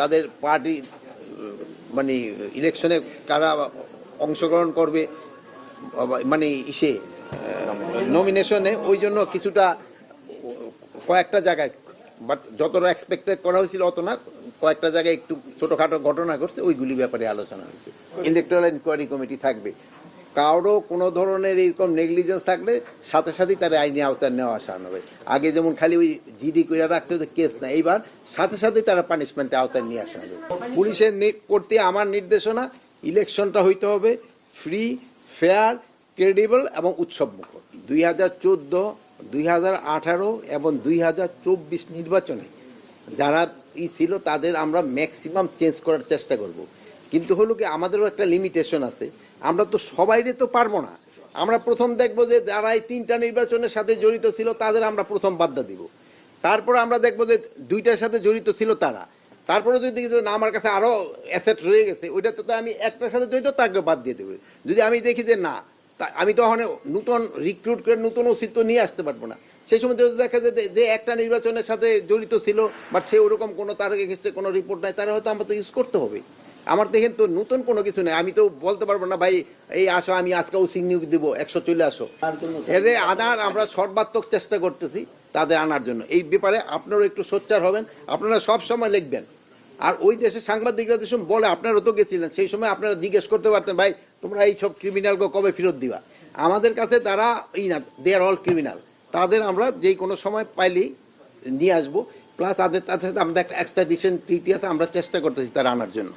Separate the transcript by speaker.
Speaker 1: তাদের পার্টি মানে ইলেকশনে কারা অংশগ্রহণ করবে মানে ইসে নমিনেশনে ওই জন্য কিছুটা, কয়েকটা জায়গায় বাট যতটা এক্সপেক্টেড করা হয়েছিল অত না, কয়েকটা জায়গায় একটু ছোটোখাটো ঘটনা ঘটছে, ওইগুলি ব্যাপারে আলোচনা হয়েছে। ইলেকট্রাল ইনকোয়ারি কমিটি থাকবে। কারও কোনো ধরনের এরকম নেগলিজেন্স থাকলে সাথে সাথেই তার আইনি আওতায় নেওয়া আসা হবে আগে যেমন খালি ওই জিডি করে রাখতে হতো কেস না, এইবার সাথে সাথেই তারা পানিশমেন্টে আওতায় নিয়ে আসা হবে। পুলিশের করতে আমার নির্দেশনা, ইলেকশনটা হইতে হবে ফ্রি ফেয়ার ক্রেডিবল এবং উৎসবমুখর। দুই হাজার চোদ্দ, দুই হাজার আঠারো এবং দুই হাজার চব্বিশ নির্বাচনে যারা ই ছিল তাদের আমরা ম্যাক্সিমাম চেঞ্জ করার চেষ্টা করব। কিন্তু হলো কি, আমাদেরও একটা লিমিটেশন আছে। আমরা তো সবাইরে তো পারব না। আমরা প্রথম দেখব যে যারা এই তিনটা নির্বাচনের সাথে জড়িত ছিল, তাদের আমরা প্রথম বাদ্যা দিব। তারপরে আমরা দেখব যে দুইটার সাথে জড়িত ছিল তারা। তারপরে যদি দেখি না, আমার কাছে আরও অ্যাসেট রয়ে গেছে, ওইটাতে তো আমি একটার সাথে জড়িত তাকে বাদ দিয়ে দেবো। যদি আমি দেখি যে না, তা- আমি তখন নতুন রিক্রুট করে নতুন অস্তিত্ব নিয়ে আসতে পারব না। সেই সময় যদি দেখা যায় যে- একটা নির্বাচনের সাথে জড়িত ছিল বাট সে ওরকম কোনো তার কোনো রিপোর্ট নাই তারা হয়তো আমার তো ইউজ করতে হবে। আমার দেখেন তো নতুন কোনো কিছু নেই। আমি তো বলতে পারব না ভাই এই আসো আমি আজকে ওসিং নিয়োগ দিব একশো চলে আসো। এদের আনার আমরা সর্বাত্মক চেষ্টা করতেছি তাদের আনার জন্য। এই ব্যাপারে আপনারাও একটু সোচ্চার হবেন আপনারা সব সময় লিখবেন। আর ওই দেশে সাংবাদিকরা যে বলে আপনারা তো গেছিলেন সেই সময় আপনারা জিজ্ঞেস করতে পারতেন ভাই তোমরা এই সব ক্রিমিনালকে কবে ফেরত দিবা? আমাদের কাছে তারা এই না দে আর অল ক্রিমিনাল তাদের আমরা যেই কোনো সময় পাইলেই নিয়ে আসব। প্লাস তাদের তাদের সাথে আমাদের একটা এক্সট্রাডিশন ট্রিটি আছে আমরা চেষ্টা করতেছি তারা আনার জন্য।